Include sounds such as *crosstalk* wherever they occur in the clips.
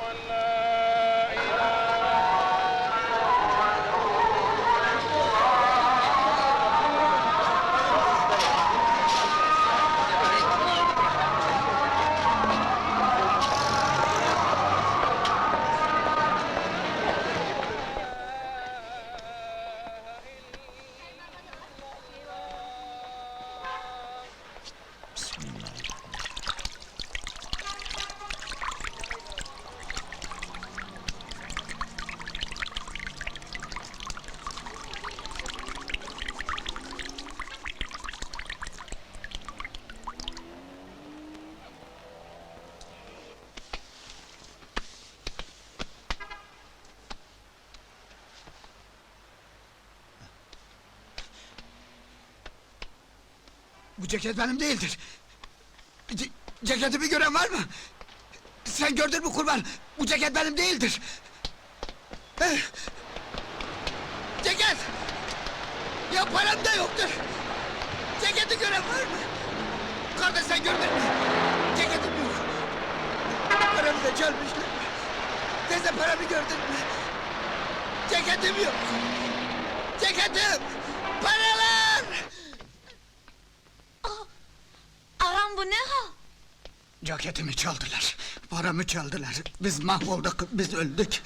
one uh... Ceket benim değildir. Ce- ceketimi gören var mı? Sen gördün mü kurban? Bu ceket benim değildir. Eh! Ceket! Ya param da yoktur. Ceketi gören var mı? Kardeş sen gördün mü? Ceketim yok. Paramı da çalmışlar. Teyze paramı gördün mü? Ceketim yok. Ceketim! Paralar! Ağam bu ne hal? Ceketimi çaldılar. Paramı çaldılar. Biz mahvolduk, biz öldük.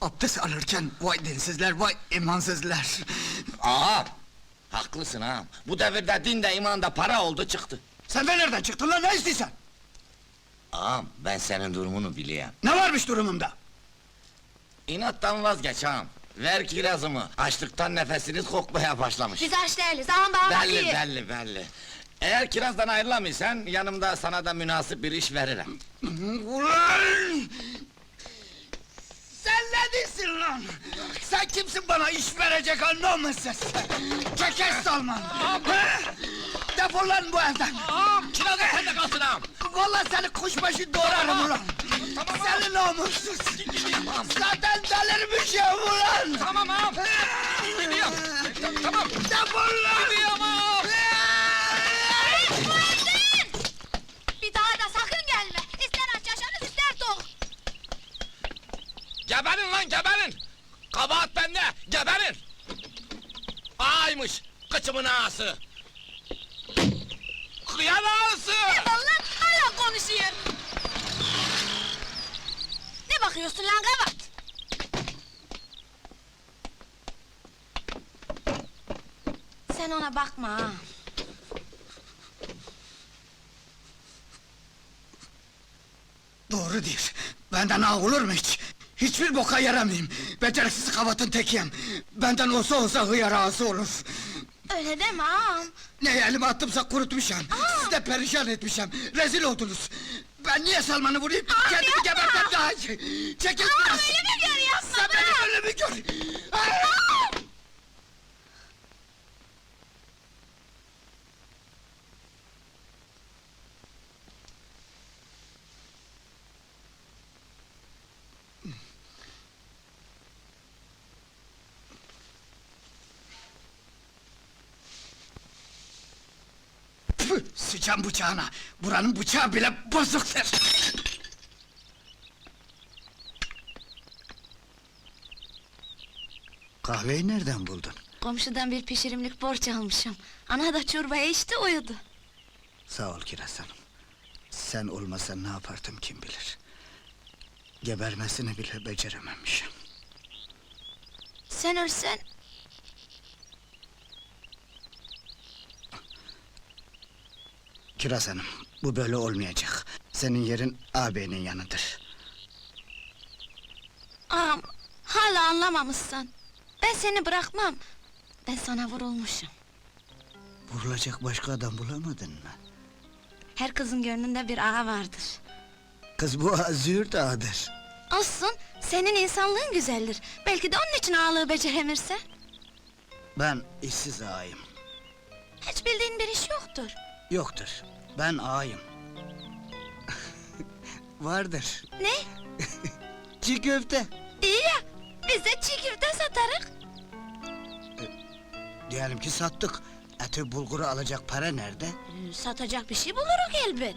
Abdest alırken vay dinsizler, vay imansızlar. Ağam, haklısın ağam. Bu devirde din de iman da para oldu çıktı. Sen de nereden çıktın lan, ne istiyorsun? Ağam, ben senin durumunu biliyorum. Ne varmış durumumda? İnattan vazgeç ağam. Ver kirazımı. Açlıktan nefesiniz kokmaya başlamış. Biz aç değiliz, ağam bana Belli, belli, belli. Eğer kirazdan ayrılamıyorsan, yanımda sana da münasip bir iş veririm. Ulan! Sen ne diyorsun lan? Sen kimsin bana iş verecek anlamışsın? Çekes Salman! He? Defol lan bu evden! Ağam, kiraz da sende kalsın ağam. Vallahi seni kuşbaşı doğrarım ulan! Seni namussuz! Zaten delirmişim ulan! Tamam ağam. Gidiyorum. Tamam. Defol lan! Gidiyorum ağam. Bir daha da sakın gelme. İster aç yaşarız, ister tok. Geberin lan geberin! Kabahat bende, geberin! Aymış, kıçımın ağası! Kıyan ağası! Vallahi hala konuşuyor. Ne bakıyorsun lan kavat? Sen ona bakma ha. Doğru diyor. Benden ağ olur mu hiç? Hiçbir boka yaramayayım. Beceriksiz kavatın tekiyim. Benden olsa olsa hıyar ağası olur. Öyle deme ağam. Ne elime attımsa kurutmuşum. Siz de perişan etmişim. Rezil oldunuz. Ben niye Salman'ı vurayım? Kendimi yapma! gebertem daha iyi. Çekil Aa, biraz. öyle mi gör yapma Sen be! benim ölümü gör. Püh, sıçan bıçağına. Buranın bıçağı bile bozuktur. Kahveyi nereden buldun? Komşudan bir pişirimlik borç almışım. Ana da çorbayı içti uyudu. Sağ ol Kiraz Hanım. Sen olmasan ne yapardım kim bilir. Gebermesini bile becerememişim. Sen ölsen Kiraz Hanım, bu böyle olmayacak. Senin yerin ağabeyinin yanıdır. ağam hala anlamamışsın. Ben seni bırakmam. Ben sana vurulmuşum. Vurulacak başka adam bulamadın mı? Her kızın gönlünde bir ağa vardır. Kız bu ağa züğürt ağadır. Olsun, senin insanlığın güzeldir. Belki de onun için ağalığı beceremirsen. Ben işsiz ağayım. Hiç bildiğin bir iş yoktur. Yoktur. Ben ağayım. *laughs* Vardır. Ne? *laughs* Çiğ köfte. İyi ya, biz de çiğ köfte satarız. Diyelim ki sattık. Eti bulguru alacak para nerede? Satacak bir şey buluruz elbet.